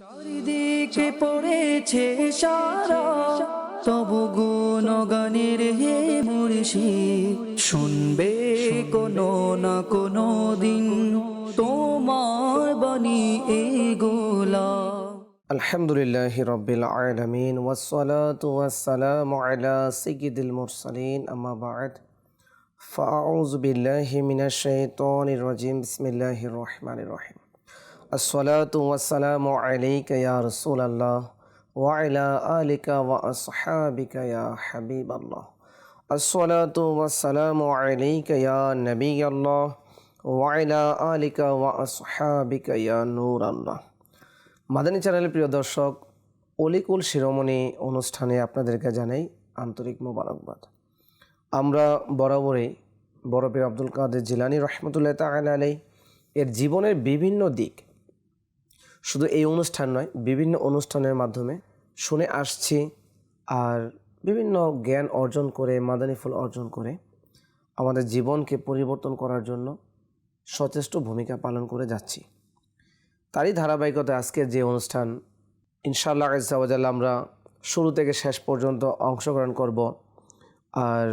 চারিদিকে পড়েছে সারা তবু গুণগানের হে মুর্শি শুনবে কোনো না কোনো দিন তোমার বাণী এগুলা। আলহামদুলিল্লাহ রবিল আলমিন ওয়াসালাত ওয়াসালাম আলা সিগিদুল মুরসালিন ফাউজ রাজিম রহিম। আসসালাম ওয়াসালামু আলাইকা ইয়া রাসূলুল্লাহ ওয়া আলা আলিকা ওয়া আসহাবিকা ইয়া হাবিবাল্লাহ। আসসালাতু ওয়াসালামু আলাইকা ইয়া নবিয়াল্লাহ ওয়া আলা আলিকা ওয়া আসহাবিকা ইয়া মাদানী চ্যানেলের প্রিয় দর্শক, অলিকুল শিরোমণি অনুষ্ঠানে আপনাদেরকে জানাই আন্তরিক মোবারকবাদ। আমরা বরাবরই বরফের আব্দুল কাদের জিলানি রহমতুল্লাহ তাহলে আলাই এর জীবনের বিভিন্ন দিক শুধু এই অনুষ্ঠান নয়, বিভিন্ন অনুষ্ঠানের মাধ্যমে শুনে আসছি আর বিভিন্ন জ্ঞান অর্জন করে, মাদানী ফুল অর্জন করে আমাদের জীবনকে পরিবর্তন করার জন্য সচেষ্ট ভূমিকা পালন করে যাচ্ছি তারই ধারাবাহিকতা আজকের যে অনুষ্ঠান, ইনশাআল্লাহ আজাল আমরা শুরু থেকে শেষ পর্যন্ত অংশগ্রহণ করব আর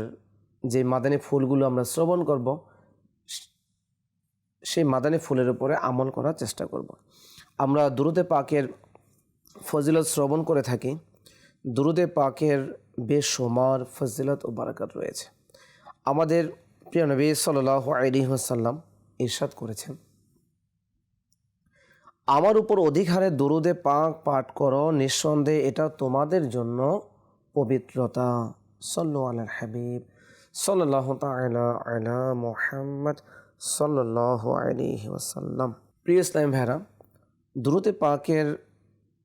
যে মাদানী ফুলগুলো আমরা শ্রবণ করব সেই মাদানী ফুলের উপরে আমল করার চেষ্টা করব। আমরা দুরুদে পাকের ফজিলত শ্রবণ করে থাকি। দুরুদে পাকের বেসমার ফজিলত ও বারাকাত রয়েছে। আমাদের প্রিয় নবী সাল্লাহ আলী সাল্লাম ইরশাদ করেছেন। আমার উপর অধিক হারে দরুদে পাক পাঠ করো, নিঃসন্দেহে এটা তোমাদের জন্য পবিত্রতা। সল্লু আলাল হাবিব। সাল্লাহ আলা মোহাম্মদ সাল্লাহ আলিহি ওয়াসাল্লাম। প্রিয় ইসলাম ভেরা দুরুদে পাকের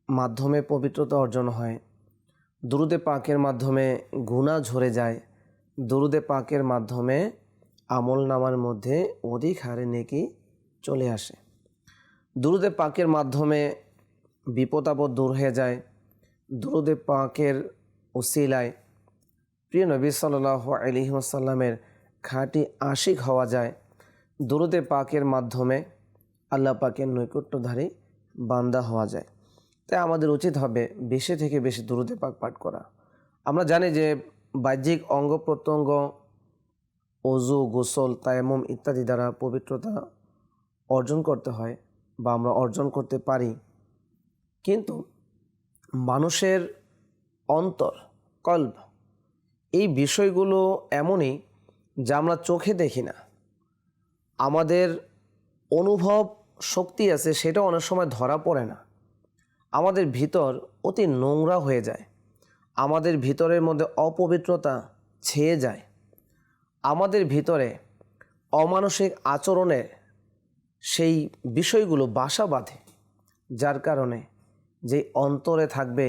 মাধ্যমে পবিত্রতা অর্জন হয় দুরুদে পাকের মাধ্যমে গুণা ঝরে যায় দুরুদে পাকের মাধ্যমে আমল নামার মধ্যে অধিক হারে নেকি চলে আসে। দুরুদে পাকের মাধ্যমে বিপদ আপদ দূর হয়ে যায় দুরুদে পাকের ওসিলায় প্রিয় নবী সাল্লাহ আলিহাসাল্লামের খাঁটি আশিক হওয়া যায়। দুরুদে পাকের মাধ্যমে আল্লাহ পাকের নৈকট্যধারী বান্দা হওয়া যায়। তাই আমাদের উচিত হবে বেশি থেকে বেশি দুরুদে পাক পাঠ করা। আমরা জানি যে বাহ্যিক অঙ্গ প্রত্যঙ্গ, অজু, গোসল তায়ামুম ইত্যাদি দ্বারা পবিত্রতা অর্জন করতে হয় বা আমরা অর্জন করতে পারি। কিন্তু মানুষের অন্তর, কল্প এই বিষয়গুলো এমনই যা আমরা চোখে দেখি না। আমাদের অনুভব শক্তি আছে, সেটা অনেক সময় ধরা পড়ে না। আমাদের ভিতর অতি নোংরা হয়ে যায়। আমাদের ভিতরের মধ্যে অপবিত্রতা ছেয়ে যায়। আমাদের ভিতরে অমানসিক আচরণের সেই বিষয়গুলো বাসা বাঁধে, যার কারণে যে অন্তরে থাকবে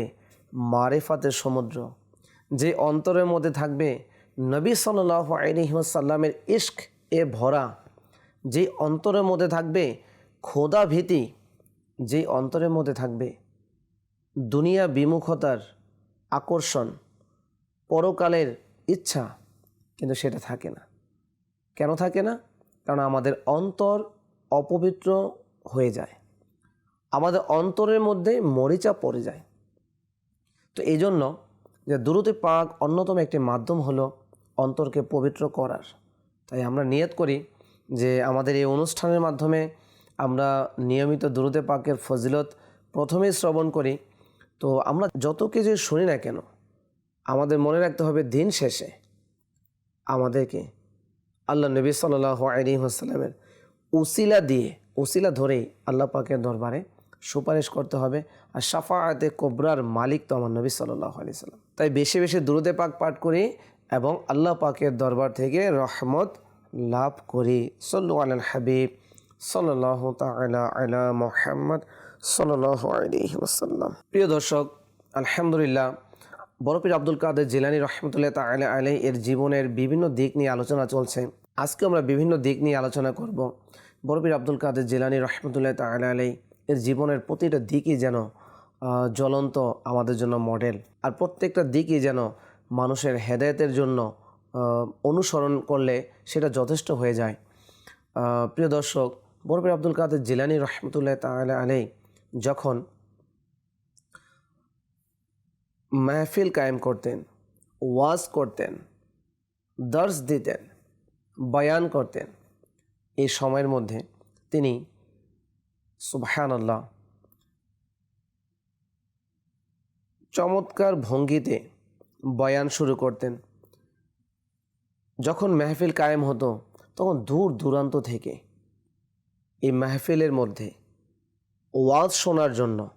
মারেফাতের সমুদ্র, যে অন্তরের মধ্যে থাকবে নবী সাল্লাহ আলিহাসাল্লামের ইস্ক এ ভরা, যে অন্তরের মধ্যে থাকবে খোদা ভীতি যে অন্তরের মধ্যে থাকবে, দুনিয়া বিমুখতার আকর্ষণ, পরকালের ইচ্ছা, কিন্তু সেটা থাকে না। কেন থাকে না? কারণ আমাদের অন্তর অপবিত্র হয়ে যায়। আমাদের অন্তরের মধ্যে মরিচা পড়ে যায়। তো এই জন্য যে দ্রুত পাক অন্যতম একটি মাধ্যম হলো অন্তরকে পবিত্র করার। তাই আমরা নিয়ত করি যে আমাদের এই অনুষ্ঠানের মাধ্যমে আমরা নিয়মিত দ্রুতে পাকের ফজিলত প্রথমেই শ্রবণ করি। তো আমরা যত কিছু শুনি না কেন, আমাদের মনে রাখতে হবে দিন শেষে আমাদেরকে আল্লাহ নবী সাল্লাহ আলী আসসালামের উসিলা দিয়ে, উসিলা ধরেই আল্লাহ পাকের দরবারে সুপারিশ করতে হবে। আর সাফায়াতে কোবরার মালিক তো আমার নবী সাল্লাহ আলি সাল্লাম তাই বেশি বেশি দুরুদে পাক পাঠ করি এবং আল্লাহ পাকের দরবার থেকে রহমত লাভ করি। সল্লু আল হাবিব। প্রিয় দর্শক, আলহামদুলিল্লাহ, বরফির আব্দুল কাদের জিলানি রহমতুল্লাহ তালা আলাই এর জীবনের বিভিন্ন দিক নিয়ে আলোচনা চলছে। আজকে আমরা বিভিন্ন দিক নিয়ে আলোচনা করব। বরফির আব্দুল কাদের জিলানি রহমতুল্লাহ তালা আলাই এর জীবনের প্রতিটা দিকই যেন জ্বলন্ত আমাদের জন্য মডেল। আর প্রত্যেকটা দিকই যেন মানুষের হেদায়তের জন্য অনুসরণ করলে সেটা যথেষ্ট হয়ে যায়। প্রিয় দর্শক বরফির আব্দুল কাদের জিলানি রহমতুল্লাহ তালা আলাই যখন মাহফিল কায়েম করতেন, ওয়াজ করতেন, দর্শ দিতেন, বয়ান করতেন, এই সময়ের মধ্যে তিনি সুবহান আল্লাহ চমৎকার ভঙ্গিতে বয়ান শুরু করতেন। যখন মেহফিল কায়েম হতো, তখন দূর দূরান্ত থেকে এই মাহফিলের মধ্যে ওয়াজ শোনার জন্য,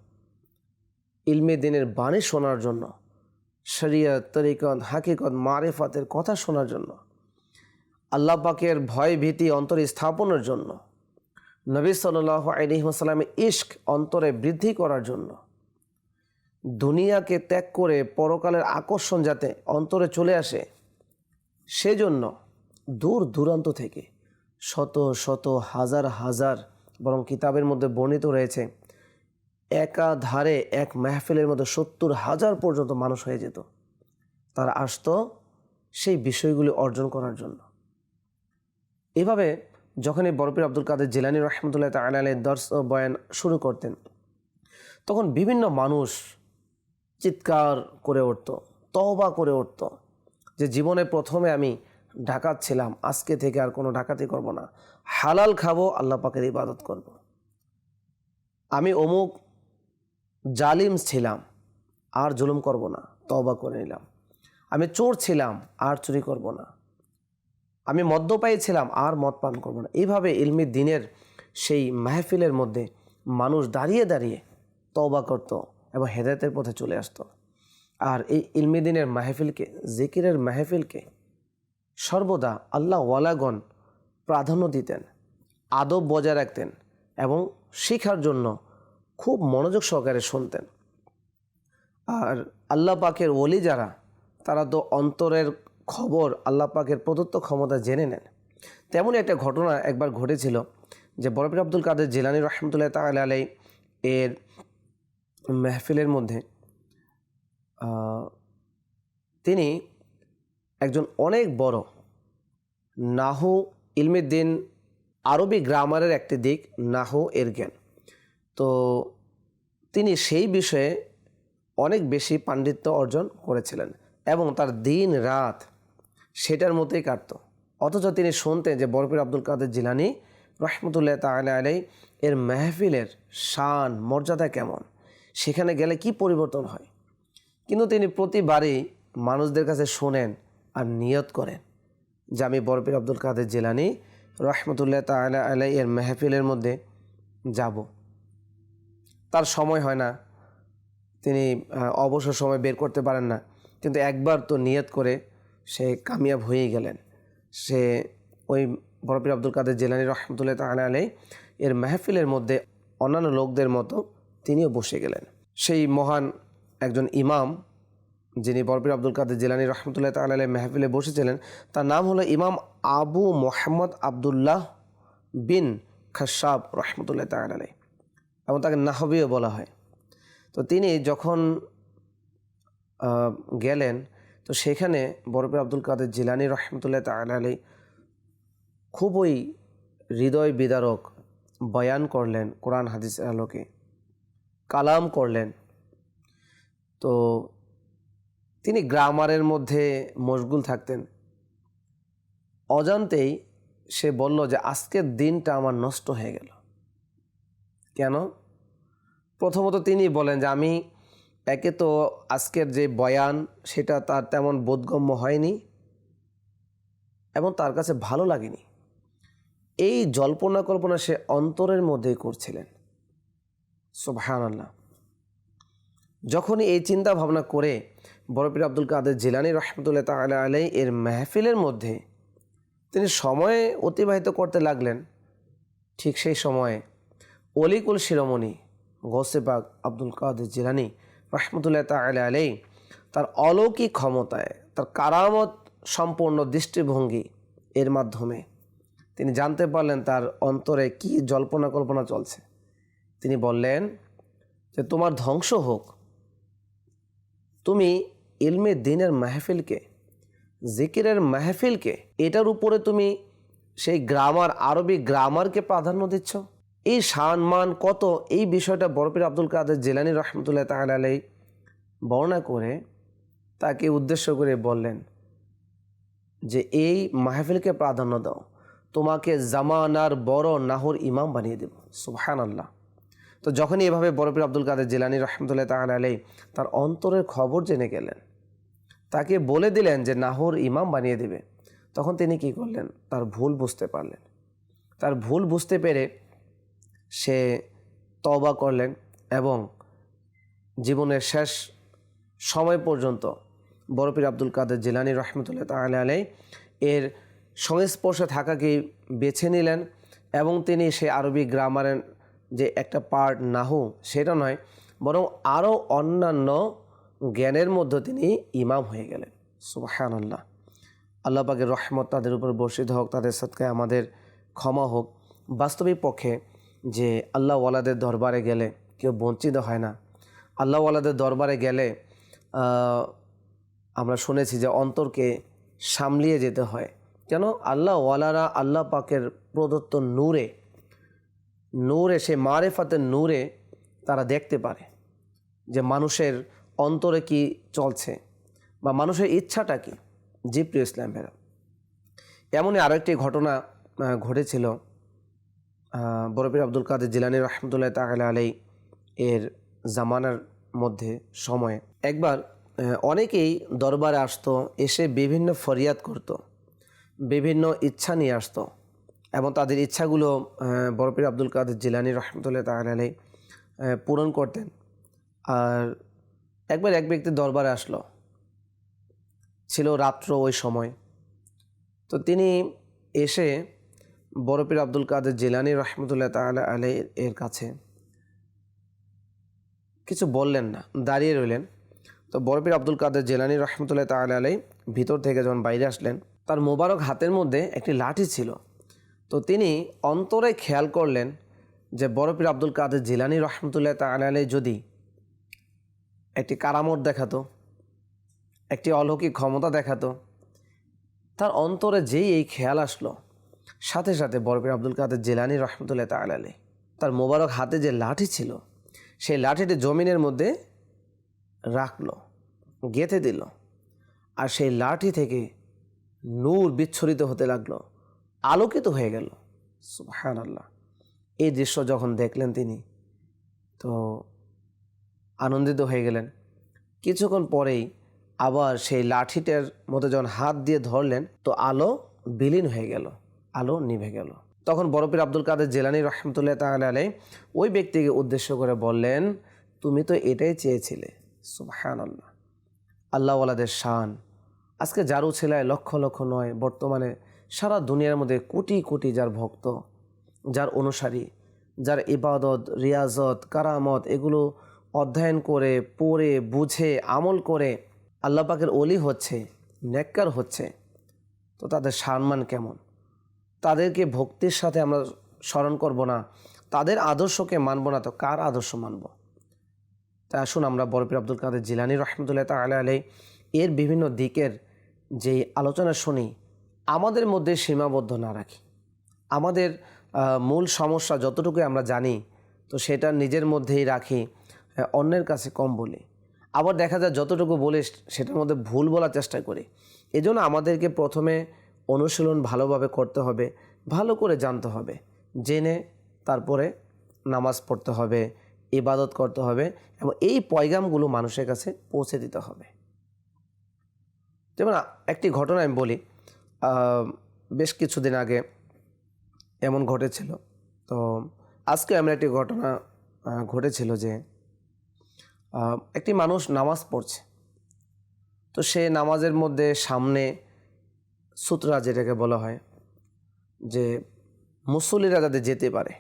ইলমে দিনের বাণী শোনার জন্য শরিয়ত তরিকত, হাকিকত, মারেফাতের কথা শোনার জন্য, আল্লাহ পাকের ভয় ভীতি অন্তরে স্থাপনের জন্য, নবী সাল আলিহাসাল্লামের ইশক অন্তরে বৃদ্ধি করার জন্য, দুনিয়াকে ত্যাগ করে পরকালের আকর্ষণ যাতে অন্তরে চলে আসে, সেজন্য দূর দূরান্ত থেকে শত শত হাজার হাজার বরং কিতাবের মধ্যে বর্ণিত রয়েছে, একাধারে এক মেহফিলের মধ্যে সত্তর হাজার পর্যন্ত মানুষ হয়ে যেত। তারা আসতো সেই বিষয়গুলি অর্জন করার জন্য। এভাবে যখন এই বরফির আব্দুল কাদের জিলানি রহমতুল্লাহ তালাই দর্শ বয়ান শুরু করতেন, তখন বিভিন্ন মানুষ চিৎকার করে উঠত তহবা করে উঠত যে জীবনে প্রথমে আমি ডাকাত ছিলাম, আজকে থেকে আর কোনো ডাকাতি করব না। হালাল খাব, আল্লাহ পাকের ইবাদত করব। আমি অমুক জালিম ছিলাম, আর জুলুম করব না তবা করে নিলাম। আমি চোর ছিলাম, আর চুরি করব না। আমি মদ্যপায়ী ছিলাম, আর মদ পান করব না। এইভাবে ইলমি দিনের সেই মাহফিলের মধ্যে মানুষ দাঁড়িয়ে দাঁড়িয়ে তবা করত এবং হেদায়তের পথে চলে আসতো। আর এই ইলমি দিনের মাহফিলকে, জিকিরের মাহফিলকে সর্বদা আল্লাহ ওয়ালাগণ প্রাধান্য দিতেন, আদব বজায় রাখতেন এবং শেখার জন্য খুব মনোযোগ সহকারে শুনতেন। আর আল্লাহ পাকের ওলি যারা, তারা তো অন্তরের খবর আল্লাহ পাকের প্রদত্ত ক্ষমতা জেনে নেন। তেমনই একটা ঘটনা একবার ঘটেছিল যে বরফির আব্দুল কাদের জেলানি রহমতুল্লাহ তাল আলাই এর মেহফিলের মধ্যে তিনি একজন অনেক বড়। নাহু ইলমে দিন আরবি গ্রামারের একটি দিক, নাহু এর জ্ঞান। তো তিনি সেই বিষয়ে অনেক বেশি পাণ্ডিত্য অর্জন করেছিলেন এবং তার দিন রাত সেটার মতোই কাটত। অথচ তিনি শুনতেন যে বরফির আব্দুল কাদের জিলানি রহমতুল্লাহ তালা আলাই এর মেহফিলের শান, মর্যাদা কেমন? সেখানে গেলে কি পরিবর্তন হয়? কিন্তু তিনি প্রতিবারই মানুষদের কাছে শোনেন আর নিয়ত করেন। যে আমি বরফির আব্দুল কাদের জেলানি রহমতুল্লাহ তালা আলাই এর মেহফিলের মধ্যে যাব। তার সময় হয় না। তিনি অবসর সময় বের করতে পারেন না। কিন্তু একবার তো নিয়ত করে সে কামিয়াব হয়েই গেলেন। সে ওই বরফির আব্দুল কাদের জেলানি রহমতুল্লাহ তালা আলাই এর মেহফিলের মধ্যে অন্যান্য লোকদের মতো তিনিও বসে গেলেন। সেই মহান একজন ইমাম যিনি বরফির আব্দুল কাদের জেলানি রহমতুল্লাহ তাল মেহফিলে বসেছিলেন, তার নাম হলো ইমাম আবু মোহাম্মদ আবদুল্লাহ বিন খাসাব রহমতুল্লাহ তাল এবং তাকে নাহবিও বলা হয়। তো তিনি যখন গেলেন, তো সেখানে বরফির আব্দুল কাদের জিলানি রহমতুল্লাহ তাল খুবই হৃদয় বিদারক বয়ান করলেন কোরআন হাদিস আলোকে, কালাম করলেন। তো তিনি গ্রামারের মধ্যে মশগুল থাকতেন। অজান্তেই সে বলল যে, আজকের দিনটা আমার নষ্ট হয়ে গেল। কেন? প্রথমত তিনি বলেন যে, আমি একে তো আজকের যে বয়ান, সেটা তার তেমন বোধগম্য হয়নি এবং তার কাছে ভালো লাগেনি। এই জল্পনা কল্পনা সে অন্তরের মধ্যেই করছিলেন। সুবহান আল্লাহ যখনই এই চিন্তা ভাবনা করে বরফির আব্দুল কাদের জিলানি রহমতুল্লাহ তালা আলাই এর মেহফিলের মধ্যে তিনি সময় অতিবাহিত করতে লাগলেন। ঠিক সেই সময়ে অলিকুল শিরোমণি গোসেবাগ আব্দুল কাদের জিলানি রহমতুল্লাহ তালা আলাই তার অলৌকিক ক্ষমতায়, তার কারামত সম্পূর্ণ দৃষ্টিভঙ্গি এর মাধ্যমে তিনি জানতে পারলেন তার অন্তরে কি জল্পনা কল্পনা চলছে। তিনি বললেন যে, তোমার ধ্বংস হোক। তুমি ইলমে দিনের মাহফিলকে, জিকিরের মাহফিলকে, এটার উপরে তুমি সেই গ্রামার, আরবি গ্রামারকে প্রাধান্য দিচ্ছ? এই সম্মান কত? এই বিষয়টা বরফির আব্দুল কাদের জেলানি রহমতুল্লাহ তাহলে আলাই বর্ণনা করে তাকে উদ্দেশ্য করে বললেন যে, এই মাহফিলকে প্রাধান্য দাও। তোমাকে জামানার বড় নাহর ইমাম বানিয়ে দেব। সুবহান আল্লাহ তো যখনই এভাবে বরফির আব্দুল কাদের জিলানি রহমতুল্লাহ তাহলে আলাই তার অন্তরের খবর জেনে গেলেন তাকে বলে দিলেন যে নাহর ইমাম বানিয়ে দেবে। তখন তিনি কি করলেন? তার ভুল বুঝতে পারলেন। তার ভুল বুঝতে পেরে সে তওবা করলেন এবং জীবনের শেষ সময় পর্যন্ত বরফির আব্দুল কাদের জিলানি রহমতুল্লাহ তাহলে আলাই এর সংস্পর্শে থাকাকেই বেছে নিলেন এবং তিনি সে আরবি গ্রামারের যে একটা পার্ট নাহু, সেটা নয়, বরং আরও অন্যান্য জ্ঞানের মধ্যে তিনি ইমাম হয়ে গেলেন। সুবাহান আল্লাহ আল্লাহ পাকের রহমত তাদের উপর বর্ষিত হোক, তাদের সৎকায় আমাদের ক্ষমা হোক। বাস্তবিক পক্ষে যে আল্লাহ ওয়ালাদের দরবারে গেলে কেউ বঞ্চিত হয় না। আল্লাহ ওয়ালাদের দরবারে গেলে আমরা শুনেছি যে অন্তরকে সামলিয়ে যেতে হয়। কেন? আল্লাহ ওয়ালারা আল্লাহ পাকের প্রদত্ত নূরে নূরে সে মারেফাতের নূরে তারা দেখতে পারে যে মানুষের অন্তরে কি চলছে? বা মানুষের ইচ্ছাটা কি? জি প্রিয় ইসলাম ভাইরা, এমনই ঘটনা ঘটেছিল বরফির আব্দুল কাদের জিলানি রহমতুল্লাহ তাহলে আলাই এর জামানার মধ্যে সময়ে। একবার অনেকেই দরবারে আসতো, এসে বিভিন্ন ফরিয়াদ করত, বিভিন্ন ইচ্ছা নিয়ে আসতো এবং তাদের ইচ্ছাগুলো বরফির আব্দুল কাদের জিলানি রহমতুল্লাহ তাহলে আলাই পূরণ করতেন। আর একবার এক ব্যক্তি দরবারে আসলো। ছিল রাত্র ওই সময়। তো তিনি এসে বরফির আব্দুল কাদের জিলানি রহমতুল্লাহ তালা আলাই এর কাছে কিছু বললেন না, দাঁড়িয়ে রইলেন। তো বরফির আব্দুল কাদের জেলানি রহমতুল্লাহ তালা আলাই ভিতর থেকে যখন বাইরে আসলেন, তার মোবারক হাতের মধ্যে একটি লাঠি ছিল। তো তিনি অন্তরে খেয়াল করলেন যে বরফির আব্দুল কাদের জিলানি রহমতুল্লাহ তালা আলাই যদি একটি কারামত দেখাতো, একটি অলৌকিক ক্ষমতা দেখাতো। তার অন্তরে যেই এই খেয়াল আসলো, সাথে সাথে বরফির আব্দুল কাদের জেলানি রহমতুল্লাহ তাল আলী তার মোবারক হাতে যে লাঠি ছিল, সেই লাঠিটি জমিনের মধ্যে রাখল, গেঁথে দিল, আর সেই লাঠি থেকে নূর বিচ্ছরিত হতে লাগল, আলোকিত হয়ে গেল। সুবহান আল্লাহ এই দৃশ্য যখন দেখলেন তিনি, তো আনন্দিত হয়ে গেলেন। কিছুক্ষণ পরেই আবার সেই লাঠিটার মতো যখন হাত দিয়ে ধরলেন, তো আলো বিলীন হয়ে গেল, আলো নিভে গেল। তখন বরফির আব্দুল কাদের জেলানি রহমতুল্লাহ তাহলে আলাই ওই ব্যক্তিকে উদ্দেশ্য করে বললেন, তুমি তো এটাই চেয়েছিলে সুবহান আল্লাহ আল্লাহওয়ালাদের শান। আজকে যারু ছেলায় লক্ষ লক্ষ নয়, বর্তমানে সারা দুনিয়ার মধ্যে কোটি কোটি যার ভক্ত, যার অনুসারী, যার ইবাদত, রিয়াজত, কারামত, এগুলো অধ্যয়ন করে, পড়ে, বুঝে, আমল করে আল্লাহ পাকের অলি হচ্ছে, নেককার হচ্ছে। তো তাদের সম্মান কেমন? তাদেরকে ভক্তির সাথে আমরা স্মরণ করব না। তাদের আদর্শকে মানব না, তো কার আদর্শ মানব? তা আসুন আমরা বরফির আব্দুল কাদের জিলানি রহমতুল্লাহ তালা আলাই এর বিভিন্ন দিকের যে আলোচনা শুনি, আমাদের মধ্যে সীমাবদ্ধ না রাখি। আমাদের মূল সমস্যা যতটুকু আমরা জানি, তো সেটা নিজের মধ্যেই রাখি। অন্যের কাছে কম বলি। আবার দেখা যায় যতটুকু বলে সেটার মধ্যে ভুল বলার চেষ্টা করি। এজন্য আমাদেরকে প্রথমে অনুশীলন ভালোভাবে করতে হবে, ভালো করে জানতে হবে। জেনে তারপরে নামাজ পড়তে হবে, ইবাদত করতে হবে এবং এই পয়গামগুলো মানুষের কাছে পৌঁছে দিতে হবে। যেমন একটি ঘটনা আমি বলি। বেশ কিছুদিন আগে এমন ঘটেছিল। তো আজকে এমন একটি ঘটনা ঘটেছিল যে একটি মানুষ নামাজ পড়ছে। তো সে নামাজের মধ্যে সামনে সুতরা যেটাকে বলা হয় যে মুসল্লিরা যাতে যেতে পারে,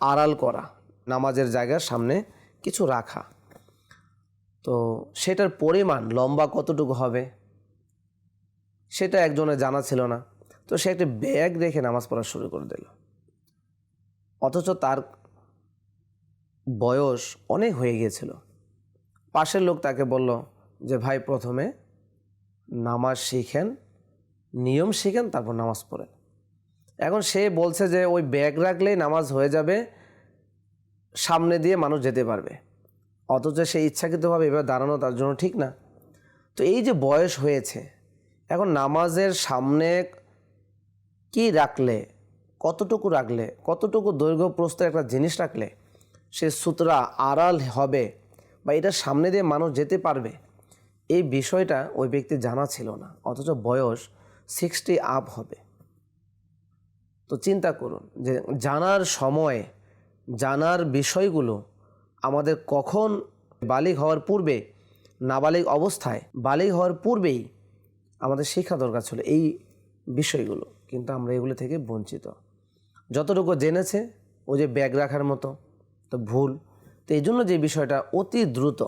আড়াল করা, নামাজের জায়গার সামনে কিছু রাখা। তো সেটার পরিমাণ লম্বা কতটুকু হবে, সেটা একজনের জানা ছিল না। তো সে একটা ব্যাগ রেখে নামাজ পড়া শুরু করে দিল। অথচ তার বয়স অনেক হয়ে গিয়েছিল। পাশের লোক তাকে বলল যে, ভাই, প্রথমে নামাজ শিখেন, নিয়ম শিখেন, তারপর নামাজ পড়েন। এখন সে বলছে যে, ওই ব্যাগ রাখলেই নামাজ হয়ে যাবে, সামনে দিয়ে মানুষ যেতে পারবে। অথচ সে ইচ্ছাকৃতভাবে এভাবে দাঁড়ানো তার জন্য ঠিক না। তো এই যে বয়স হয়েছে, এখন নামাজের সামনে কি রাখলে, কতটুকু রাখলে, কতটুকু দৈর্ঘ্য প্রস্তুত একটা জিনিস রাখলে সে সুতরা আড়াল হবে বা এটা সামনে দিয়ে মানুষ যেতে পারবে, এই বিষয়টা ওই ব্যক্তি জানা ছিল না, অথচ বয়স সিক্সটি আপ হবে। তো চিন্তা করুন যে জানার সময়, জানার বিষয়গুলো আমাদের কখন বালিগ হওয়ার পূর্বে নাবালিগ অবস্থায় বালিগ হওয়ার পূর্বেই আমাদের শিক্ষা দরকার ছিল এই বিষয়গুলো, কিন্তু আমরা এগুলো থেকে বঞ্চিত। যতটুকু জেনেছে ও যে ব্যাগ রাখার মতো তো ভুল। তো এই জন্য যে বিষয়টা অতি দ্রুত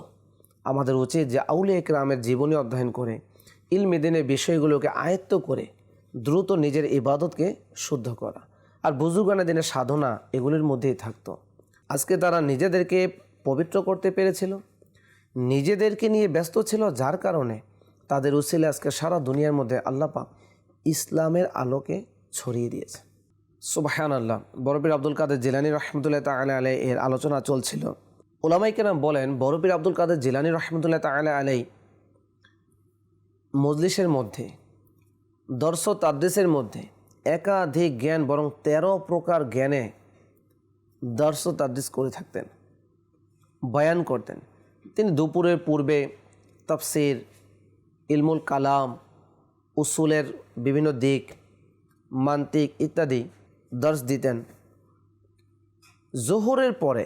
আমাদের উচিত যে আউলে একরামের জীবনী অধ্যয়ন করে ইলমেদিনের বিষয়গুলোকে আয়ত্ত করে দ্রুত নিজের ইবাদতকে শুদ্ধ করা। আর বুজুর্গানের দিনের সাধনা এগুলির মধ্যেই থাকতো। আজকে তারা নিজেদেরকে পবিত্র করতে পেরেছিল, নিজেদেরকে নিয়ে ব্যস্ত ছিল যার কারণে তাদের উসিলে আজকে সারা দুনিয়ার মধ্যে আল্লাপাক ইসলামের আলোকে ছড়িয়ে দিয়েছে সুবাহান আল্লাহ বরবির আব্দুল কাদের জিলানি রহমতুল্লাহ তালা আলাই এর আলোচনা চলছিল। ওলামাই কেরাম বলেন বরবির আব্দুল কাদের জিলানি রহমতুল্লাহ তালা আলাই মজলিসের মধ্যে, দর্শ তাদ্দেশের মধ্যে একাধিক জ্ঞান বরং তেরো প্রকার জ্ঞানে দর্শ তাদ্দিস করে থাকতেন, বয়ান করতেন। তিনি দুপুরের পূর্বে তফসির, ইলমুল কালাম, উসুলের বিভিন্ন দিক, মান্তিক ইত্যাদি দর্শ দিতেন। জোহরের পরে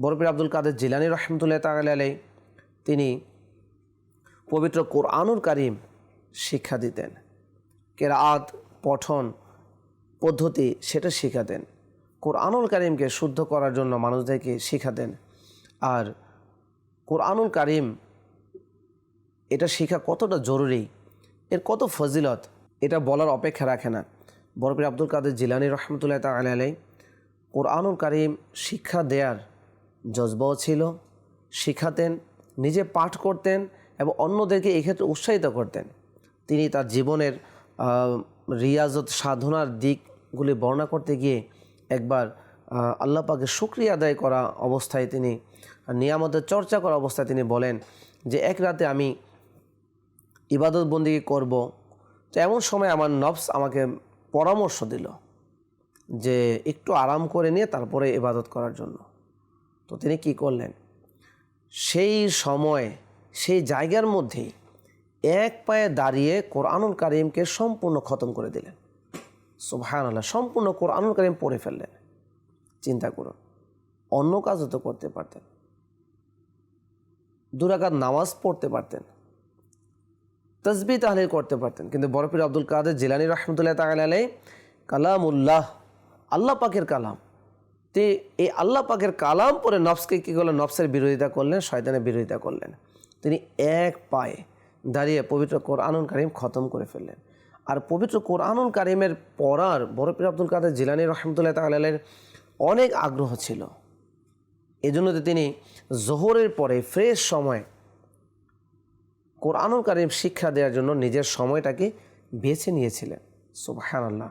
বরফির আব্দুল কাদের জিলানি রহমতুল্লাহ তাল আলাই তিনি পবিত্র কোরআনুল কারিম শিক্ষা দিতেন। কেরাত, পঠন পদ্ধতি সেটা শেখাতেন। কোরআনুল কারিমকে শুদ্ধ করার জন্য মানুষদেরকে শেখাতেন। আর কোরআনুল কারিম এটা শেখা কতটা জরুরি, এর কত ফজিলত, এটা বলার অপেক্ষা রাখে না। বরফির আব্দুল কাদের জিলানি রহমতুল্লাহ তাল আলাই কোরআনুল কারিম শিক্ষা দেয়ার জজবাও ছিল, শিখাতেন, নিজে পাঠ করতেন এবং অন্যদেরকে এক্ষেত্রে উৎসাহিত করতেন। তিনি তার জীবনের রিয়াজত সাধনার দিকগুলি বর্ণনা করতে গিয়ে একবার আল্লাহ পাকে শুক্রিয়া আদায় করা অবস্থায় তিনি, নিয়ামতের চর্চা করা অবস্থায় তিনি বলেন যে, এক রাতে আমি ইবাদত বন্দিগি করব, তো এমন সময় আমার নফস আমাকে পরামর্শ দিল যে একটু আরাম করে নিয়ে তারপরে ইবাদত করার জন্য। তো তিনি কি করলেন? সেই সময়, সেই জায়গার মধ্যেই এক পায়ে দাঁড়িয়ে কোরআনুল কারিমকে সম্পূর্ণ খতম করে দিলেন। সুবহান আল্লাহ সম্পূর্ণ কোরআনুল কারিম পড়ে ফেললেন। চিন্তা করুন, অন্য কাজও তো করতে পারতেন। দুরাকাত নামাজ পড়তে পারতেন। তসবি তাহলিল করতে পারতেন। কিন্তু বরফির আব্দুল কাদের জিলানি রহমতুল্লাহ তাল আলাই কালামুল্লাহ, আল্লাহ পাকের কালাম। তে এই আল্লাহ পাকের কালাম পরে নফসকে কী করলেন? নফসের বিরোধিতা করলেন, শয়তানের বিরোধিতা করলেন। তিনি এক পায়ে দাঁড়িয়ে পবিত্র কোরআনুল কারিম খতম করে ফেললেন। আর পবিত্র কোরআনুল কারিমের পড়ার বরফির আব্দুল কাদের জিলানি রহমতুল্লাহ তালের অনেক আগ্রহ ছিল। এজন্য তিনি জোহরের পরে ফ্রেশ সময় কোরআনুল কারিম শিক্ষা দেওয়ার জন্য নিজের সময়টাকে বেছে নিয়েছিলেন। সুবাহান আল্লাহ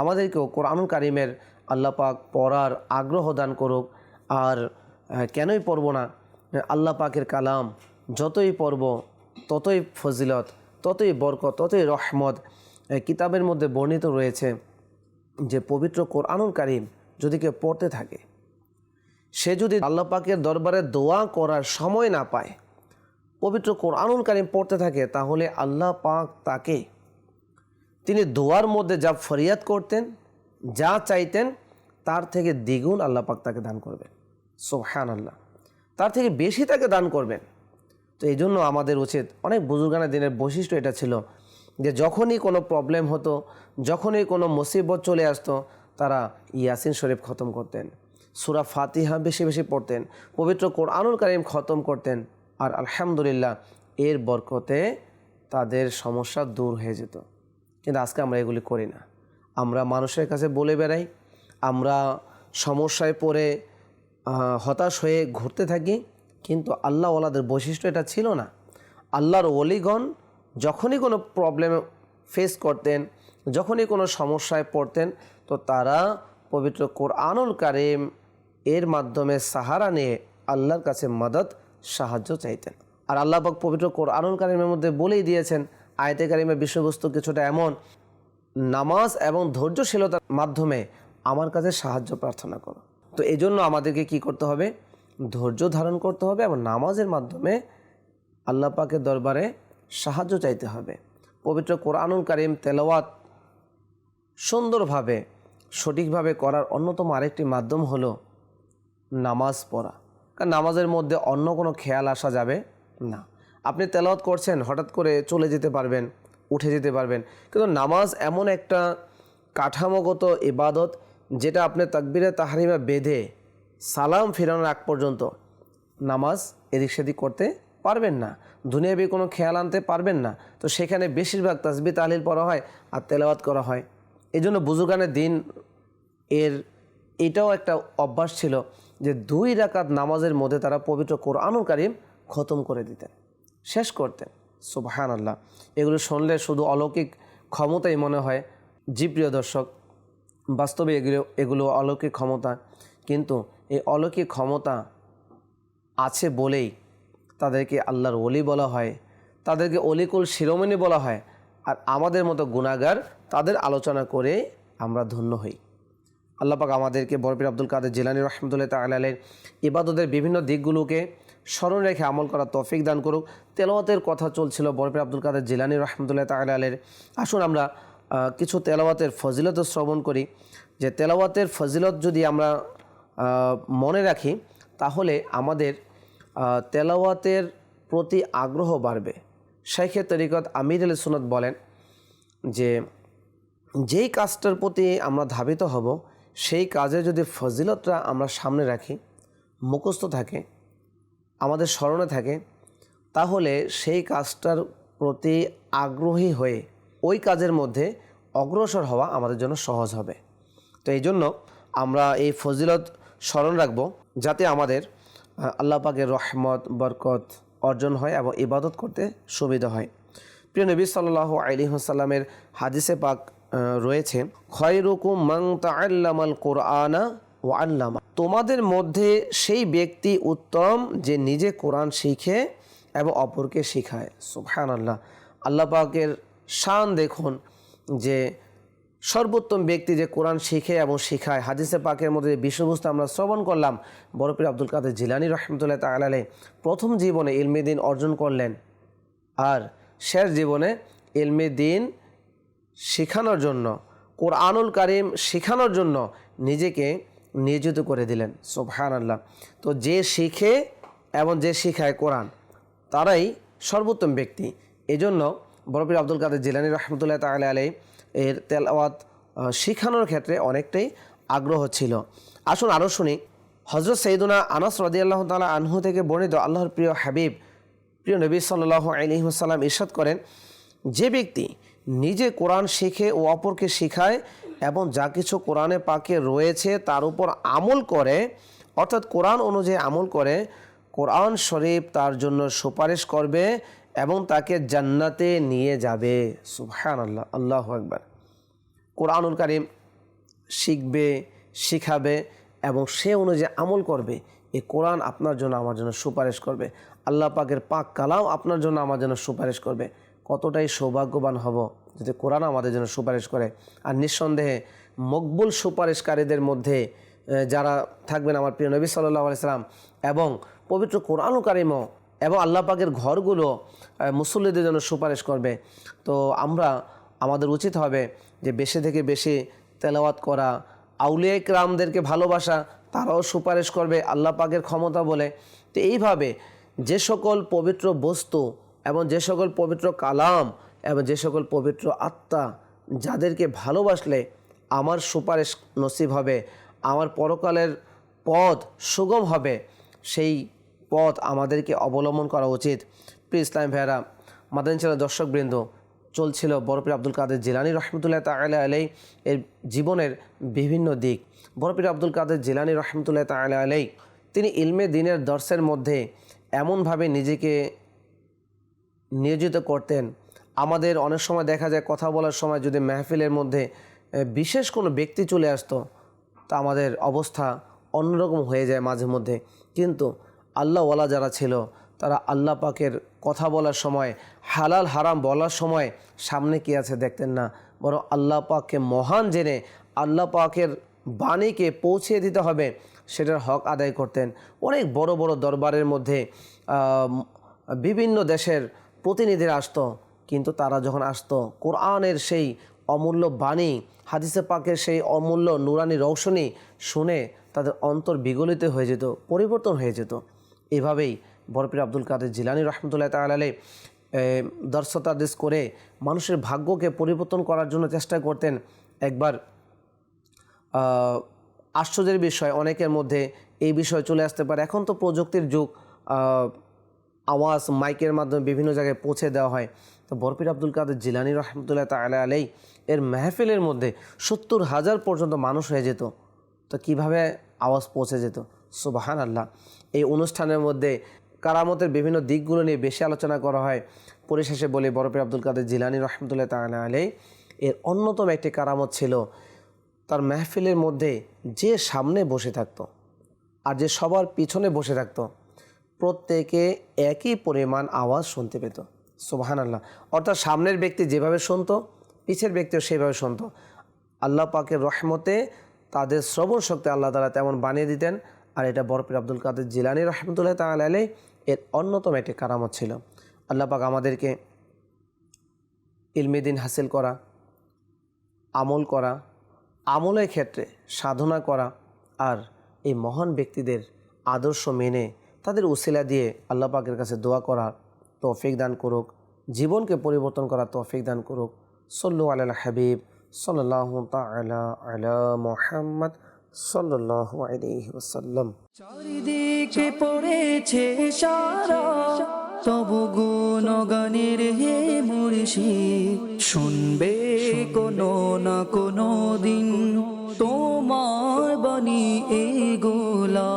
আমাদেরকেও কোরআনুল কারিমের আল্লাহ পাক পড়ার আগ্রহ দান করুক। আর কেনই পড়ব না? আল্লাহ পাকের কালাম যতই পড়ব, ততই ফজিলত, ততই বরকত, ততই রহমত কিতাবের মধ্যে বর্ণিত রয়েছে যে পবিত্র কোরআনুল কারিম যদি কেউ পড়তে থাকে, সে যদি আল্লাহ পাকের দরবারে দোয়া করার সময় না পায় পবিত্র কোরআনুল কারিম পড়তে থাকে, তাহলে আল্লাহ পাক তাকে তিনি দোয়ার মধ্যে যা ফরিয়াদ করতেন, যা চাইতেন, তার থেকে দ্বিগুণ আল্লাহ পাক তাকে দান করবেন। সোহান আল্লাহ তার থেকে বেশি তাকে দান করবেন। তো এই জন্য আমাদের উচিত, অনেক বুজুর্গানের দিনের বৈশিষ্ট্য এটা ছিল যে যখনই কোনো প্রবলেম হতো, যখনই কোনো মুসিবত চলে আসতো, তারা ইয়াসিন শরীফ খতম করতেন। সুরা ফাতিহা বেশি বেশি পড়তেন, পবিত্র কোরআনুল কারিম খতম করতেন। আর আলহামদুলিল্লাহ এর বরকতে তাদের সমস্যা দূর হয়ে যেত। কিন্তু আজকে আমরা এগুলি করি না। আমরা মানুষের কাছে বলে বেড়াই, আমরা সমস্যায় পড়ে হতাশ হয়ে ঘুরতে থাকি, কিন্তু আল্লাহ ওলাদের বৈশিষ্ট্য এটা ছিল না। আল্লাহর অলিগণ যখনই কোনো প্রবলেম ফেস করতেন, যখনই কোনো সমস্যায় পড়তেন, তো তারা পবিত্র কোরআনুল কারিম এর মাধ্যমে সাহারা নিয়ে আল্লাহর কাছে মদত সাহায্য চাইতেন। আর আল্লাহ পাক পবিত্র কোরআনুল কারিমের মধ্যে বলেই দিয়েছেন, আয়তে কারিমের বিষয়বস্তু কিছুটা এমন, নামাজ এবং ধৈর্যশীলতার মাধ্যমে আমার কাছে সাহায্য প্রার্থনা করো। তো এই জন্য আমাদেরকে কি করতে হবে? ধৈর্য ধারণ করতে হবে এবং নামাজের মাধ্যমে আল্লাহ পাকের দরবারে সাহায্য চাইতে হবে। পবিত্র কোরআনুল কারিম তেলাওয়াত সুন্দরভাবে, সঠিকভাবে করার অন্যতম আরেকটি মাধ্যম হলো নামাজ পড়া। কারণ নামাজের মধ্যে অন্য কোনো খেয়াল আসা যাবে না। আপনি তেলাওয়াত করছেন, হঠাৎ করে চলে যেতে পারবেন, উঠে যেতে পারবেন। কিন্তু নামাজ এমন একটা কাঠামোগত ইবাদত যেটা আপনি তাকবিরে তাহারিমা বেঁধে সালাম ফেরানোর আগ পর্যন্ত নামাজ এদিক সেদিক করতে পারবেন না। দুনিয়াবি কোনো খেয়াল আনতে পারবেন না। তো সেখানে বেশিরভাগ তাসবি তাহলিল পড়া হয় আর তেলাওয়াত করা হয়। এই জন্য বুজুগানের দিন এর এটাও একটা অভ্যাস ছিল যে দুই রাকাত নামাজের মধ্যে তারা পবিত্র কোরআনুল কারিম খতম করে দিতেন, শেষ করতেন। সুবহান আল্লাহ এগুলো শুনলে শুধু অলৌকিক ক্ষমতাই মনে হয়, জি প্রিয় দর্শক, বাস্তবে এগুলো এগুলো অলৌকিক ক্ষমতা। কিন্তু এই অলৌকিক ক্ষমতা আছে বলেই তাদেরকে আল্লাহর অলি বলা হয়, তাদেরকে অলিকুল শিরোমণি বলা হয়। আর আমাদের মতো গুণাগার তাদের আলোচনা করে আমরা ধন্য হই। আল্লাপাক আমাদেরকে বরফির আব্দুল কাদের জিলানি রহমতুল্লাহ তালের ইবাদতের বিভিন্ন দিকগুলোকে স্মরণ রেখে আমল করার তৌফিক দান করুক। তেলাওয়াতের কথা চলছিল বরফির আব্দুল কাদের জিলানি রহমতুল্লাহ তালের আসুন আমরা কিছু তেলাওয়াতের ফজিলত শ্রবণ করি। যে তেলাওয়াতের ফজিলত যদি আমরা মনে রাখি, তাহলে আমাদের তেলাওয়াতের প্রতি আগ্রহ বাড়বে। শেখে তরিকত আমির আলী সুনত বলেন যে, যেই কাজটার প্রতি আমরা ধাবিত হব সেই কাজে যদি ফজিলতটা আমরা সামনে রাখি, মুখস্থ থাকে, আমাদের স্মরণে থাকে, তাহলে সেই কাজটার প্রতি আগ্রহী হয়ে ওই কাজের মধ্যে অগ্রসর হওয়া আমাদের জন্য সহজ হবে। তো এই জন্য আমরা এই ফজিলত স্মরণ রাখব, যাতে আমাদের আল্লাহ পাকের রহমত, বরকত অর্জন হয় এবং ইবাদত করতে সুবিধা হয়। প্রিয় নবী সাল্লাহ আলী হাসাল্লামের হাদিসে পাক রয়েছে, খয়রুকুম মাং তাল্লামাল কোরআনা ও আল্লামা। তোমাদের মধ্যে সেই ব্যক্তি উত্তম যে নিজে কোরআন শিখে এবং অপরকে শিখায়। সুবহান আল্লাহ আল্লাহ পাকের শান দেখুন যে সর্বোত্তম ব্যক্তি যে কোরআন শিখে এবং শিখায়। হাদিসে পাকের মধ্যে যে বিষয়বস্তু আমরা শ্রবণ করলাম বরফির আব্দুল কাদের জিলানি রহমতুল্লাহ তালালে প্রথম জীবনে ইলমে দিন অর্জন করলেন। আর শেষ জীবনে ইলমে দিন শেখানোর জন্য, কোরআনুল কারিম শেখানোর জন্য নিজেকে নিয়োজিত করে দিলেন সোবহান আল্লাহ তো যে শিখে এবং যে শিখায় কোরআন, তারাই সর্বোত্তম ব্যক্তি। এজন্য বরফির আব্দুল কাদের জিলানি রহমতুল্লাহ তালা আলাই এর তেলাওয়াত শিখানোর ক্ষেত্রে অনেকটাই আগ্রহ ছিল। আসুন আরও শুনি। হজরত সৈদুনা আনাস রদিয়াল্লাহ তালা আনহু থেকে বর্ণিত আল্লাহর প্রিয় হাবিব, প্রিয় নবী সাল্লাহ আলহিহাসাল্লাম ইরশাদ করেন, যে ব্যক্তি নিজে কোরআন শিখে ও অপরকে শিখায় এবং যা কিছু কোরআনে পাকে রয়েছে তার উপর আমল করে, অর্থাৎ কোরআন অনুযায়ী আমল করে, কোরআন শরীফ তার জন্য সুপারিশ করবে এবং তাকে জান্নাতে নিয়ে যাবে। সুবহান আল্লাহ আল্লাহ একবার কোরআনুল কারিম শিখবে, শিখাবে এবং সে অনুযায়ী আমল করবে। এই কোরআন আপনার জন্য আমার জন্য সুপারিশ করবে। আল্লাহ পাকের পাক কালাম আপনার জন্য আমার জন্য সুপারিশ করবে। কতটাই সৌভাগ্যবান হব যদি কোরআন আমাদের জন্য সুপারিশ করে। আর নিঃসন্দেহে মকবুল সুপারিশকারীদের মধ্যে যারা থাকবেন আমার প্রিয় নবী সাল্লাহ আলাইসালাম এবং পবিত্র কোরআন কারিমও এবং আল্লাহ পাকের ঘরগুলো মুসল্লিদের জন্য সুপারিশ করবে। তো আমরা, আমাদের উচিত হবে যে বেশি থেকে বেশি তেলাওয়াত করা। আউলিয়া ইকরামদেরকে ভালোবাসা, তারাও সুপারিশ করবে আল্লাহ পাকের ক্ষমতা বলে। তো এইভাবে যে সকল পবিত্র বস্তু এবং যে সকল পবিত্র কালাম এবং যে সকল পবিত্র আত্মা যাদেরকে ভালোবাসলে আমার সুপারিশ নসিব হবে, আমার পরকালের পথ সুগম হবে, সেই পথ আমাদেরকে অবলম্বন করা উচিত। প্রিয় ইসলাম ভাইরা মাদানী ছেলে দর্শকবৃন্দ, চলছিল বরফির আব্দুল কাদের জিলানি রহমতুল্লাহ তালা আলাই এর জীবনের বিভিন্ন দিক। বরফির আব্দুল কাদের জিলানি রহমতুল্লাহ তালা আলাই তিনি ইলমে দিনের দর্শের মধ্যে এমনভাবে নিজেকে নিয়োজিত করতেন। আমাদের অনেক সময় দেখা যায় কথা বলার সময় যদি মেহফিলের মধ্যে বিশেষ কোনো ব্যক্তি চলে আসতো, তা আমাদের অবস্থা অন্যরকম হয়ে যায় মাঝে মধ্যে। কিন্তু আল্লাহওয়ালা যারা ছিল, তারা আল্লাহ পাকের কথা বলার সময়, হালাল হারাম বলার সময় সামনে কি আছে দেখতেন না। বরং আল্লাহ পাককে মহান জেনে, আল্লাহ পাকের বাণীকে পৌঁছে দিতে হবে, সেটার হক আদায় করতেন। অনেক বড় বড় দরবারের মধ্যে বিভিন্ন দেশের প্রতিনিধিরা আসতো, কিন্তু তারা যখন আসতো, কোরআনের সেই অমূল্য বাণী, হাদিসে পাকের সেই অমূল্য নুরানি রৌশনী শুনে তাদের অন্তর বিগলিত হয়ে যেত, পরিবর্তন হয়ে যেত। এভাবেই বরপির আব্দুল কাদের জিলানি রহমতুল্লাহ তালে দর্শতাদেশ করে মানুষের ভাগ্যকে পরিবর্তন করার জন্য চেষ্টা করতেন। একবার আশ্চর্যের বিষয়, অনেকের মধ্যে এই বিষয় চলে আসতে পারে। এখন তো প্রযুক্তির যুগ আওয়াজ মাইকের মাধ্যমে বিভিন্ন জায়গায় পৌঁছে দেওয়া হয়। তো বরপির আব্দুল কাদের জিলানি রহমতুল্লাহ তালা আলাই এর মেহফিলের মধ্যে সত্তর হাজার পর্যন্ত মানুষ হয়ে যেত। তো কীভাবে আওয়াজ পৌঁছে যেত? সুবাহান আল্লাহ এই অনুষ্ঠানের মধ্যে কারামতের বিভিন্ন দিকগুলো নিয়ে বেশি আলোচনা করা হয়। পরিশেষে বলে বরফির আব্দুল কাদের জিলানি রহমতুল্লাহ তালা আলাই এর অন্যতম একটি কারামত ছিল তার মেহফিলের মধ্যে যে সামনে বসে থাকতো আর যে সবার পিছনে বসে থাকতো। প্রত্যেকে একই পরিমাণ আওয়াজ শুনতে পেত। সুবাহান আল্লাহ অর্থাৎ সামনের ব্যক্তি যেভাবে শুনতো, পিছের ব্যক্তিও সেভাবে শুনতো। আল্লাহ পাকের রহমতে তাদের শ্রবণ শক্তি আল্লাহ তালা তেমন বানিয়ে দিতেন। আর এটা বরফির আব্দুল কাদের জিলানি রহমতুল্লাহ তাল আলাই এর অন্যতম একটি কারামত ছিল। আল্লাহ পাক আমাদেরকে ইলমিদিন হাসিল করা, আমল করা, আমলের ক্ষেত্রে সাধনা করা আর এই মহান ব্যক্তিদের আদর্শ মেনে তাদের উসিলা দিয়ে আল্লাহ পাকের কাছে দোয়া করার তৌফিক দান করুক, জীবনকে পরিবর্তন করার তৌফিক দান করুক। সল্লু আল হাবিব সাল্লাহ তালা আলা মোহাম্মদ সাল্লাহ ওসাল্লাম চারিদিকে পড়েছে সারা, তবু গুণগানের হে মুর্শি শুনবে কোনো না কোনো দিন তোমার বাণী এগোলা।